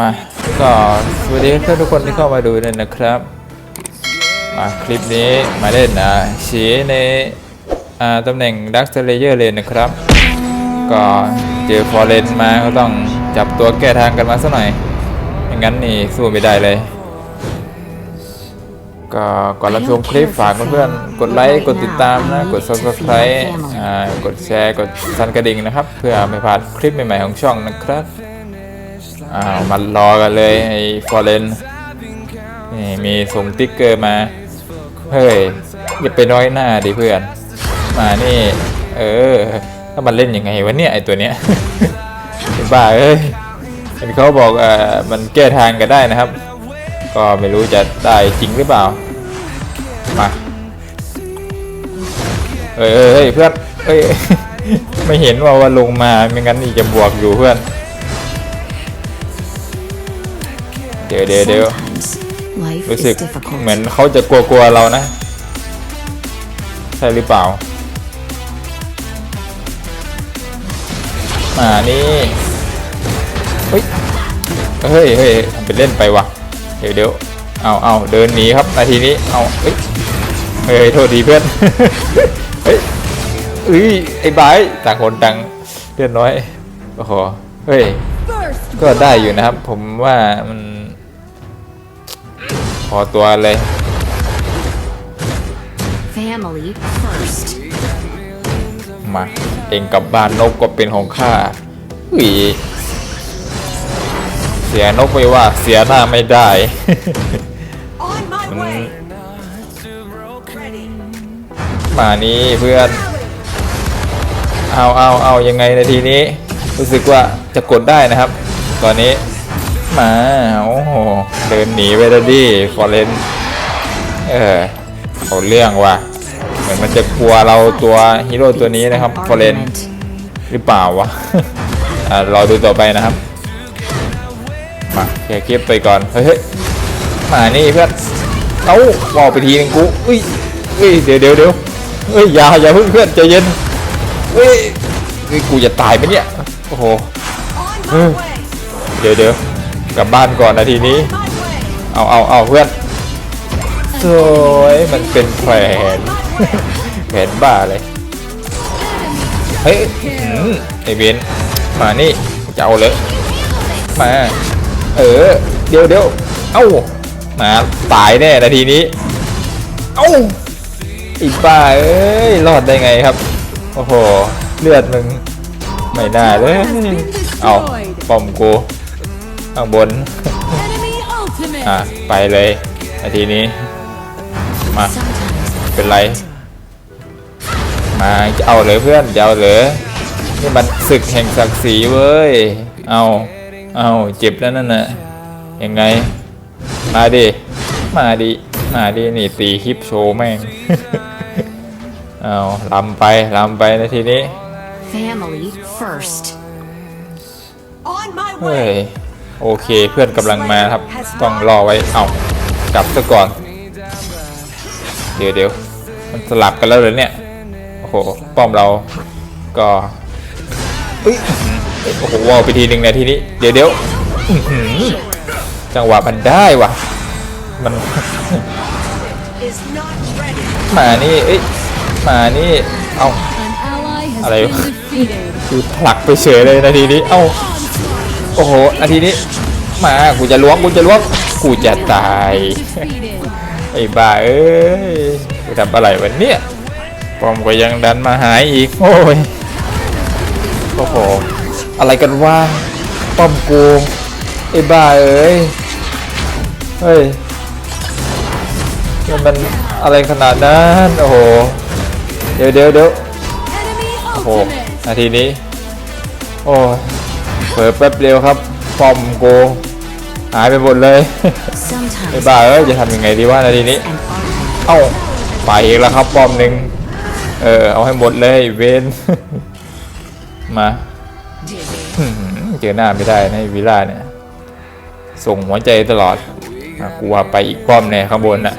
มาก็สวัสดีทุกคนที่เข้ามาดูเนี่ยนะครับมาคลิปนี้มาเล่นนะชีในอ่าตำแหน่งดักสเลเยอร์เลยนะครับ ก็เจอฟอร์เรนมาก็ต้องจับตัวแก้ทางกันมาสักหน่อยไม่งั้นนี่สู้ไม่ได้เลย ก็ก่อนรับชมคลิปฝากเพื่อนๆกดไลค์กดติดตามนะกด subscribe กดแชร์กดสั่นกระดิ่งนะครับ เพื่อไม่พลาดคลิปใหม่ๆของช่องนะครับ อ้าวมารอกันเลยไอ้ฟอร์เรนนี่มีส่งติ๊กเกอร์มา เฮ้ย อย่าไปน้อยหน้าดิเพื่อน มานี่ เออ ถ้ามันเล่นยังไงวะเนี่ยไอตัวเนี้ยเป็นบ้าเอ้ยเห็นเขาบอกเออมันแก้ทางกันได้นะครับ ก็ไม่รู้จะได้จริงหรือเปล่า มาเอ้ยเอ้ยเอ้ยเพื่อนเอ้ยไม่เห็นว่าว่าลงมาไม่งั้นนี่จะบวกอยู่เพื่อน ดี๋ยวเดี๋ยวเดี๋ยว Sometimes life รู้ is สึก difficult. เหมือนเขาจะกลัวๆเรานะ ใช่หรือเปล่ามานี่เฮ้ยเฮ้ยเฮ้ยทำเป็นเล่นไปวะเดี๋ยวเดี๋ยวเอาเอาเดินหนีครับนาทีนี้เอาเฮ้ยเฮ้ยโทษทีเพื่อนเฮ้ยเอ้ยไอ้บายต่างคนต่างเลือดน้อยโอ้โหเฮ้ยก็ได้อยู่นะครับ ผมว่ามัน พอตัวเลย Family first. มา เองกลับบ้านนกก็เป็นของข้าอุ้ยเสียนกไปว่าเสียหน้าไม่ได้ On my Mm. way. มานี้เพื่อน เอาเอาเอายังไงนาทีนี้ รู้สึกว่าจะกดได้นะครับ ตอนนี้ มา โอ้โห เดินหนีไปแล้วดิ ฟอเรนเออเอาเรื่องว่ะ เหมือนมันจะกลัวเราตัวฮีโร่ตัวนี้นะครับ ฟอเรนหรือเปล่าวะอ่ารอดูต่อไปนะครับ มาแค่คลิปไปก่อน เฮ้ย มานี่เพื่อนเอ้าบอกไปทีนึงกูอุ้ยอุ้ย เดี๋ยวเดี๋ยวเดี๋ยวเฮ้ย อย่าอย่าเพิ่งเพื่อนใจเย็นเฮ้ยกูจะตายไหมเนี่ย โอ้โหเดี๋ยวเดี๋ยว กลับบ้านก่อนนาทีนี้ เอาเอาเอาเพื่อนสวยมันเป็นแผนแผนบ้าเลย เฮ้ยอื้อหือไอเวนมานี่จะเอาเลย มา เออ เดี๋ยวเดี๋ยวเอ้า มาตายแน่นาทีนี้ เอ้าอีบ้าเอ้ย รอดได้ไงครับ โอ้โห เลือดมึง ไม่น่าเลย เอาป้อมกู ข้างบน Enemy ultimate. อะ ไปเลยนาทีนี้ มา Sometimes เป็นไร มาจะเอาเลยเพื่อนจะเอาเลยนี่มันศึกแห่งศักดิ์ศรีเว้ย เอา เอาเจ็บแล้วนั่นน่ะ ยังไง มาดิ มาดิ มาดิ นี่ตีคลิปโชว์แม่ง เอาลำไปลำไปนาทีนี้ family first. On my เฮ้ย way. โอเคเพื่อนกำลังมาครับ ต้องรอไว้ เอากลับซะก่อน เดี๋ยวเดี๋ยวมันสลับกันแล้วเหรอเนี่ย โอ้โห ป้อมเราก็เอ้ยโอ้โหวอลไปทีหนึ่งนาทีนี้ เดี๋ยวเดี๋ยวอื้อหือจังหวะมันได้ว่ะ มัน Is not ready. มานี่เอ้ยมานี่ เอา An ally has Hello. been defeated. คือผลักไปเฉยเลยนาทีนี้ เอ้า โอ้โหนาทีนี้มากูจะล้วงกูจะล้วงกูจะตาย Defeated. ไอ้บ้าเอ้ยกูทำอะไรวันเนี้ยปอมก็ยังดันมาหายอีกโอ้ยโอ้โหอะไรกันวะป้อมกูไอ้บ้าเอ้ยเฮ้ยมันมันอะไรขนาดนั้นโอ้โหเดี๋ยวเดี๋ยวเดี๋ยว Enemy โอ้โห ultimate. นาทีนี้โอ้ย เผลอแป๊บเดียวครับป้อมโก หายไปหมดเลย ไอ้บ้าเอ้ยจะทำยังไงดีวะนาทีนี้ เอ้าไปอีกแล้วครับปอมหนึ่งเออเอาให้หมดเลยเวนมาเจอหน้าไม่ได้นะวิลล่าเนี่ย ส่งหัวใจตลอดกลัวไปอีกป้อมแน่ข้างบนน่ะ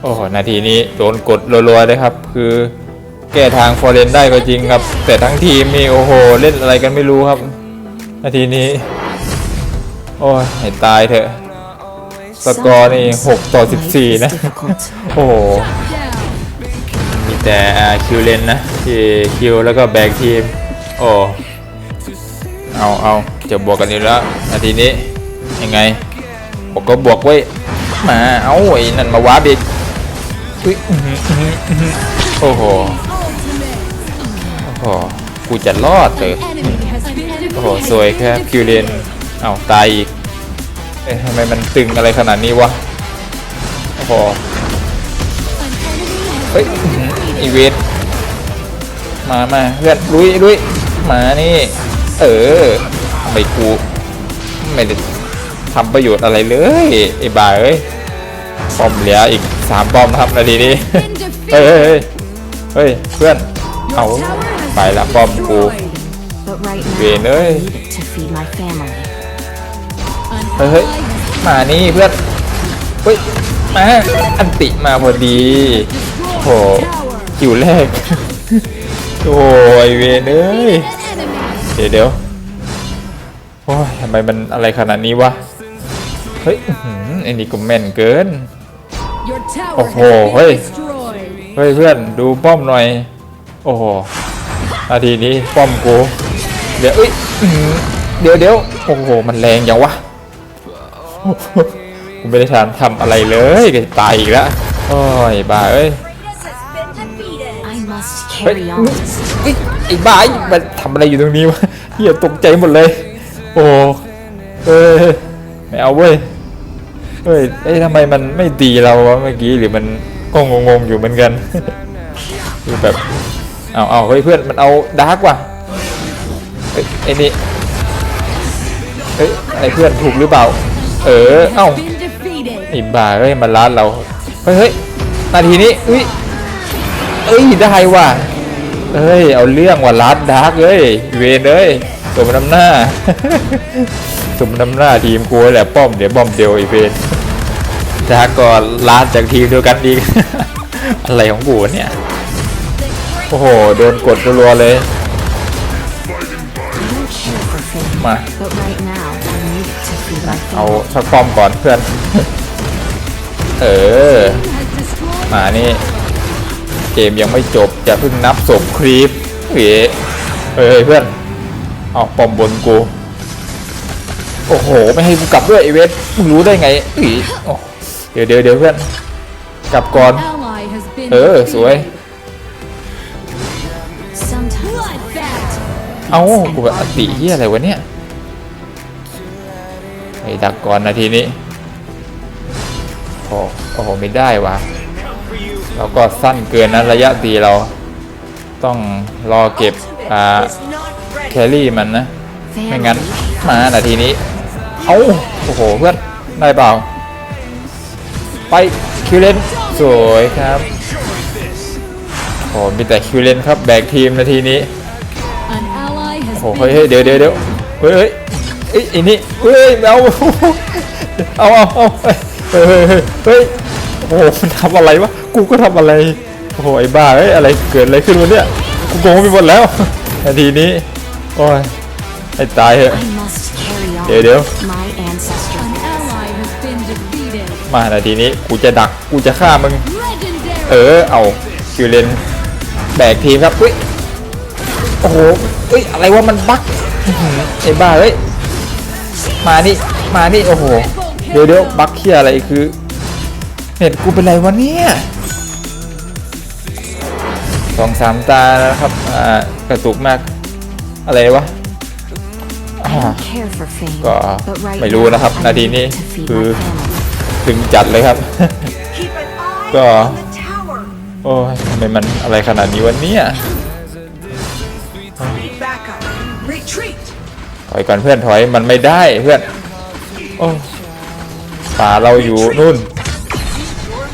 โอ้นาทีนี้โดนกดรัวๆเลยครับ คือ แก้ทางฟอร์เรนได้ก็จริงครับ แต่ทั้งทีมนี่โอ้โห เล่นอะไรกันไม่รู้ครับ นาทีนี้ โอ้ยให้ตายเถอะ สกอร์นี่ 6 ต่อ 14 นะ โอ้โห มีแต่คิวเลนนะที่คิวแล้วก็แบกทีม โอ้เอาเอาจะบวกกันอยู่แล้วนาทีนี้ยังไงบอกก็บวกไว้มาเอาไอ้นั่นมาวาร์ปอีกโอ้โห โอ้โหกูจะรอดเลย Enemy has been โอ้โหสวยแค่คิวเลนเอาตายอีกเอ๊ะทำไมมันตึงอะไรขนาดนี้วะโอ้โห An enemy has เฮ้ยอื้อหือไอีเวทมามาเพื่อนลุยลุยมานี่ เออทำไมกูไม่ได้ทำประโยชน์อะไรเลยไอ้บ่าเอ้ยป้อมเหลืออีกสามป้อมนะครับนาทีนี้ been เฮ้ย defeated. เฮ้ยเฮ้ยเฮ้ยเพื่อนเอา Your tower has ไปละป้อมกู destroyed. But right now, Về I nơi. need it to feed my family. An เฮ้ยเฮ้ย ally has มานี่เพื่อนเฮ้ยมาอันติมาพอดีโอ้โห tower. คิวแรกโอ้ยเวนเอ้ย An enemy. เดี๋ยวเดี๋ยวโอ้ยทำไมมันอะไรขนาดนี้วะเฮ้ยอื้อหือไอ้นี่ก็แม่นเกิน Your tower Oh, has oh, been hey. destroyed. เฮ้ยเพื่อนดูป้อมหน่อย โอ้โห นาทีนี้ป้อมกูเดี๋ยวเอ้ยอื้อหือเดี๋ยวเดี๋ยวโอ้โหมันแรงอย่างวะกูไม่ได้ทำทำอะไรเลยก็จะตายอีกแล้วโอ้ยบ้าเอ้ย I must เฮ้ย carry เ on. ฮ้ยไอ้บ้าไอ้มันทำอะไรอยู่ตรงนี้วะเฮียตกใจหมดเลย โอ้เอ้ยไม่เอาเว้ยเฮ้ยเอ้ยทำไมมันไม่ตีเราวะเมื่อกี้หรือมันก็งงๆอยู่เหมือนกันคือแบบ เอาเอาเฮ้ยเพื่อนมันเอาดาร์กว่ะเฮ้ยไอ้นี่เฮ้ยไอ้เพื่อนถูกหรือเปล่า เออเอ้าอ้บ้าเฮ้ยมันล้านเราเฮ้ยเฮ้ยนาทีนี้อุ้ยเอ้ยได้ว่ะเอ้ยเอาเรื่องว่ะล้านดาร์กเอ้ยเวนเอ้ยสมน้ำหน้าสมน้ำหน้าทีมกูแหละป้อมเดี๋ยวป้อมเดียวไอเวนดาร์กก็ล้านจากทีมเดียวกันอีอะไรของกูเนี่ย โอ้โห โดนกดรัวๆเลย I don't care for fame. มา But right now, I need it to feed my เอา family. สักป้อมก่อนเพื่อน เออ Has destroyed มานี่ เกมยังไม่จบจะเพิ่งนับศพครีปเฮ้ยเฮ้ยเพื่อน เอาปอมบนกู โอ้โห ไม่ให้กูกลับด้วยไอเวสมึงรู้ได้ไงอีโอ้เดี๋ยวเดี๋ยวเดี๋ยวเพื่อน กลับก่อน ally has been เออ สวย เอากูแบบอติเฮียอะไรวะเนี่ยไอ้ดักก่อนนาทีนี้โอ้โอ้โหไม่ได้วะเราก็สั้นเกินนะระยะตีเรา ต้องรอเก็บอ่าแครี่มันนะ ไม่งั้นมานาทีนี้ เอาโอ้โหเพื่อนได้เปล่า ไปคิวเลนสวยครับโอ้มีแต่คิวเลนครับแบกทีมนาทีนี้ โอ้โห been เฮ้ยเฮ้ยเดี๋ยวเดี๋ยวเดี๋ยวเฮ้ยเฮ้ยเอ้ยไอ้นี่เฮ้ยเอาเอาเอาเอาเฮ้ยเฮ้ยเฮ้ยเฮ้ยเฮ้ยโอ้โหมันทำอะไรวะกูก็ทำอะไรโอ้โหไอ้บ้าเฮ้ยอะไรเกิดอะไรขึ้นวะเนี่ยกูโกงไปหมดแล้วนาทีนี้โอ้ยไอ้ตายเหอะ I must carry on. เดี๋ยวเดี๋ยว My ancestors. an ally has been defeated. มานาทีนี้กูจะดักกูจะฆ่ามึงเอ Legendary. อเอาคิวเลนแบกทีมครับเฮ้ย โอ้โหเฮ้ย อะไรวะ มันบั๊กอื้อหือไอ้บ้าเฮ้ย มานี่ มานี่ โอ้โห เดี๋ยวเดี๋ยวบั๊กเคียอะไรคือเน็ตกูเป็นไรวะเนี่ยสองสามตาแล้วนะครับ อ่า กระตุกมาก อะไรวะ ก็ไม่รู้นะครับ นาทีนี้คือถึงจัดเลยครับ Keep an eye Go. on the tower. โอ้ยทำไมมันอะไรขนาดนี้วะเนี่ย ถอยก่อนเพื่อนถอยมันไม่ได้เพื่อนโอ้ป่าเราอยู่นู่น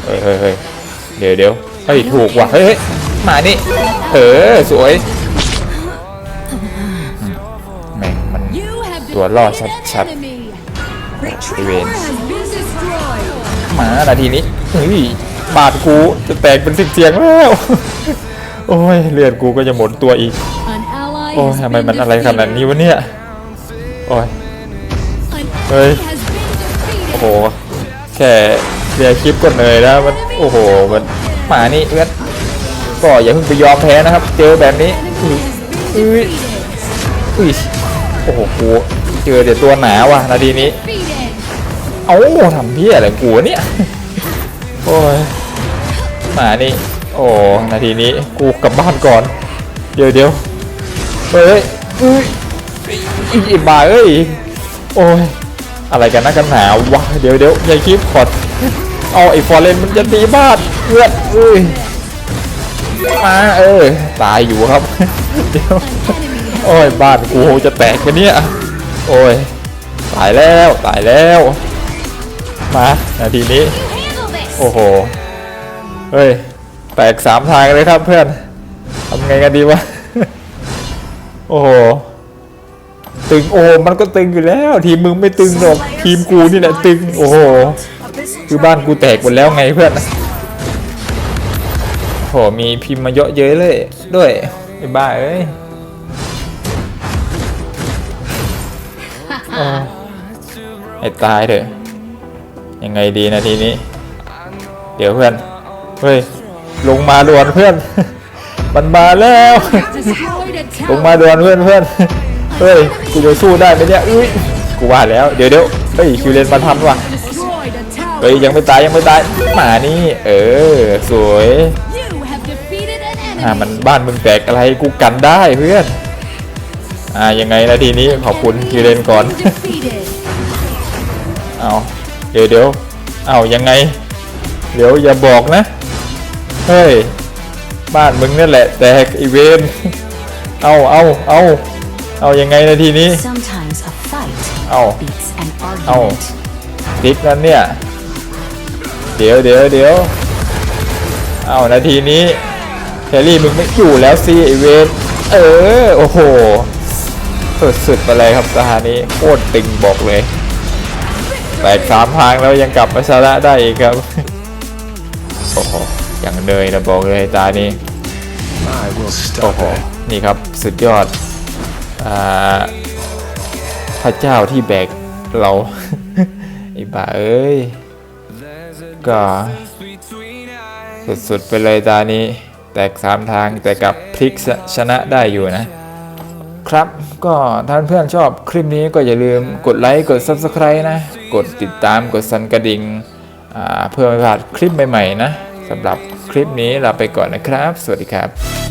เฮ้ยเฮ้ยเฮ้ยเดี๋ยวเดี๋ยวเฮ้ยถูกว่ะเฮ้ยเฮ้ยมานี่เออสวยแม่งมัน You have ตัวล่อ defeated ชัด an enemy. ไอเวน Has been destroyed. มานาทีนี้เฮ้ยบาดกูจะแตกเป็นสิบเสียงแล้ว โอ้ยเลือดกูก็จะหมดตัวอีก An ally โอ้ย has ทำไม been มันอะไรขนาด defeated. นี้วะเนี่ย โอ้ย An Ơi. enemy has been โอ้ defeated. โห แค่เรียร์คลิปก็เหนื่อยแล้วมัน โอ้โห มันหมานี่เอื้อนก็อย่าเพิ่งไปยอมแพ้นะครับ เจอแบบนี้ Enemy has been Ui. defeated. อุ้ยโอ้โหกูเจอเดี๋ยวตัวหนาว่ะนาทีนี้ Defeated. เอ้าทำเพี้ยอะไรกูเนี่ย โอ้ยหมานี่ โอ้ นาทีนี้ กูกลับบ้านก่อน เดี๋ยวเดี๋ยว เฮ้ยเอ้ยอีอีบ้าเอ้ย โอ้ย อะไรกันนะกันหนาวะ เดี๋ยวเดี๋ยวยายคลิปขอดเอาไอ้ฟอร์เรนมันจะตีบ้านเลือดเอ้ย มาเออ ตายอยู่ครับ เดี๋ยว โอ้ย บ้านกูจะแตกกันเนี่ย โอ้ย ตายแล้ว ตายแล้ว มานาทีนี้ โอ้โห เฮ้ย แตกสามทางเลยครับเพื่อน ทำไงกันดีวะ โอ้โหตึงโอ้โหมันก็ตึงอยู่แล้ว ทีมมึงไม่ตึงหรอกทีมกูนี่แหละตึงโอ้โห Abyssal คือบ้านกูแตกหมดแล้วไงเพื่อนโอ้โหมีพิมพ์มาเยอะเย้ยเลย ด้วยไอ้บ้าเอ้ยโอ้ให้ตายเถอะยังไงดีนาทีนี้ เดี๋ยวเพื่อนเฮ้ยลงมาด่วนเพื่อน มันมาแล้ว Destroyed a ลงมา tower. ด่วนเพื่อนเพื่อนเฮ้ยกูจะสู้ได้ไหมเนี่ยอุ้ยกูว่าแล้วเดี๋ยวเดี๋ยวเฮ้ยคิวเลนมาทันว่ะเฮ้ยยังไม่ตายยังไม่ตายหมานี่ เออสวยอ่ามันบ้านมึงแตกอะไรกูกันได้เพื่อนอ่ายังไงนาทีนี้ขอบคุณคิวเลนก่อนเอาเดี๋ยวเดี๋ยวเอายังไง เดี๋ยวอย่าบอกนะ เฮ้ย บ้านมึงนั่แหละแตกอีเวน เอาเอาเอาเอายังไงนาทีนี้ Sometimes a fight เอา beats an Oh. argument. ติ๊กนั้นเนี่ย เดี๋ยวเดี๋ยวเดี๋ยวเอานาทีนี้แครี่มึงไม่อยู่แล้วสิไอเวนเออ โอ้โห สุดๆไปเลยครับสถานีโคตรตึงบอกเลยแตกสามทางแล้วยังกลับมาชนะได้อีกครับ โอ้โหอย่างเนยนะบอกเลยตานี้ I will โอ้ stop โห it. นี่ครับสุดยอดอพระเจ้าที่แบกเราไอ้บ้าเอ้ย ก็สุดๆไปเลยตานี้ แตกสามทางแต่กลับพลิกชนะได้อยู่นะ ครับก็ท่านเพื่อนชอบคลิปนี้ก็อย่าลืมกดไลค์กด Subscribe นะ กดติดตามกดสั่นกระดิ่งอ่าเพื่อไม่พลาดคลิปใหม่ ๆ นะสำหรับคลิปนี้ลาไปก่อนนะครับ สวัสดีครับ